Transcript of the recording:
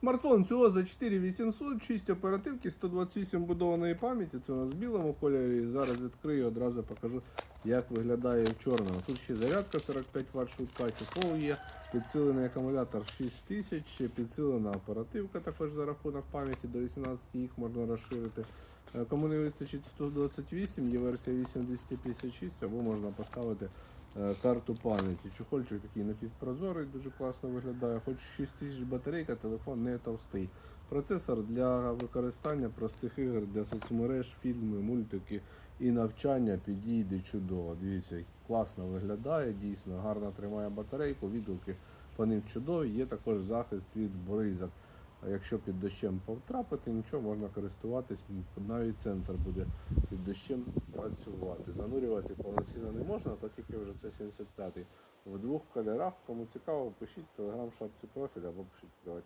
Смартфон цього за 4800, 6 оперативки, 128 будованої пам'яті. Це у нас в білому кольорі. Зараз відкрию, одразу покажу, як виглядає в чорному. Тут ще зарядка 45 Вт швидка, чехол є, підсилений акумулятор 6000, ще підсилена оперативка також за рахунок пам'яті до 18 їх можна розширити. Е, Кому не вистачить 128, є версія 8256, або можна поставити е, карту пам'яті. Чохольчик такий напівпрозорий, дуже класно виглядає. Хоч 6000 батарейка, телефон не товстий. Процесор для використання простих ігор, для соцмереж, фільми, мультики і навчання підійде чудово. Дивіться, класно виглядає, дійсно гарно тримає батарейку, відгуки по ним чудові. Є також захист від бризок. А якщо під дощем потрапити, нічого можна користуватись, навіть сенсор буде під дощем працювати. Занурювати повноцінно не можна, так як вже це 75-й. В двох кольорах. Кому цікаво, пишіть в телеграм шапці профіль або пишіть приватні